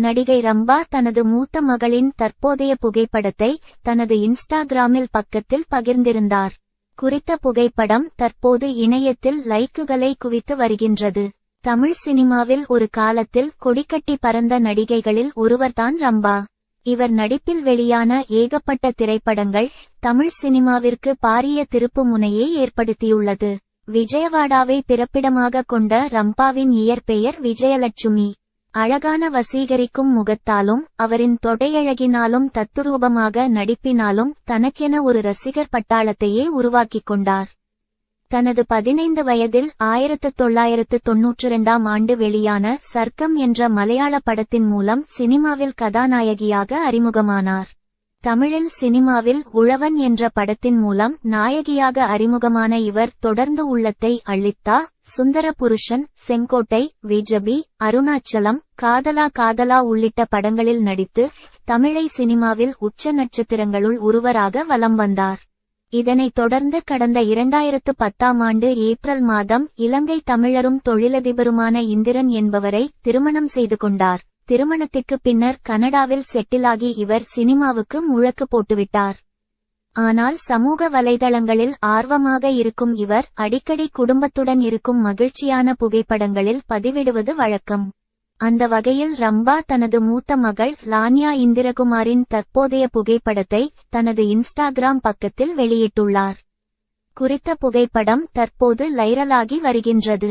நடிகை ரம்பா தனது மூத்த மகளின் தற்போதைய புகைப்படத்தை தனது இன்ஸ்டாகிராமில் பக்கத்தில் பகிர்ந்திருந்தார். குறித்த புகைப்படம் தற்போது இணையத்தில் லைக்குகளை குவித்து வருகின்றது. தமிழ் சினிமாவில் ஒரு காலத்தில் கொடிக்கட்டி பறந்த நடிகைகளில் ஒருவர்தான் ரம்பா. இவர் நடிப்பில் வெளியான ஏகப்பட்ட திரைப்படங்கள் தமிழ் சினிமாவிற்கு பாரிய திருப்பு முனையை ஏற்படுத்தியுள்ளது. விஜயவாடாவை பிறப்பிடமாக கொண்ட ரம்பாவின் இயற்பெயர் விஜயலட்சுமி. அழகான வசீகரிக்கும் முகத்தாலும் அவரின் தொடையழகினாலும் தத்துரூபமாக நடிப்பினாலும் தனக்கென ஒரு ரசிகர் பட்டாளத்தையே உருவாக்கிக் கொண்டார். தனது பதினைந்து வயதில் ஆயிரத்து தொள்ளாயிரத்து தொன்னூற்றி இரண்டாம் ஆண்டு வெளியான சர்க்கம் என்ற மலையாள படத்தின் மூலம் சினிமாவில் கதாநாயகியாக அறிமுகமானார். தமிழில் சினிமாவில் உழவன் என்ற படத்தின் மூலம் நாயகியாக அறிமுகமான இவர் தொடர்ந்து உள்ளத்தை அள்ளித்தா சுந்தர புருஷன் செங்கோட்டை விஜபி அருணாச்சலம் காதலா காதலா உள்ளிட்ட படங்களில் நடித்து தமிழை சினிமாவில் உச்ச நட்சத்திரங்களுள் ஒருவராக வலம் வந்தார். இதனைத் தொடர்ந்து கடந்த இரண்டாயிரத்து பத்தாம் ஆண்டு ஏப்ரல் மாதம் இலங்கை தமிழரும் தொழிலதிபருமான இந்திரன் என்பவரை திருமணம் செய்து கொண்டார். திருமணத்திற்கு பின்னர் கனடாவில் செட்டிலாகி இவர் சினிமாவுக்கு முழக்கு போட்டுவிட்டார். ஆனால் சமூக வலைதளங்களில் ஆர்வமாக இருக்கும் இவர் அடிக்கடி குடும்பத்துடன் இருக்கும் மகிழ்ச்சியான புகைப்படங்களில் பதிவிடுவது வழக்கம். அந்த வகையில் ரம்பா தனது மூத்த மகள் லான்யா இந்திரகுமாரின் தற்போதைய புகைப்படத்தை தனது இன்ஸ்டாகிராம் பக்கத்தில் வெளியிட்டுள்ளார். குறித்த புகைப்படம் தற்போது லைரலாகி வருகின்றது.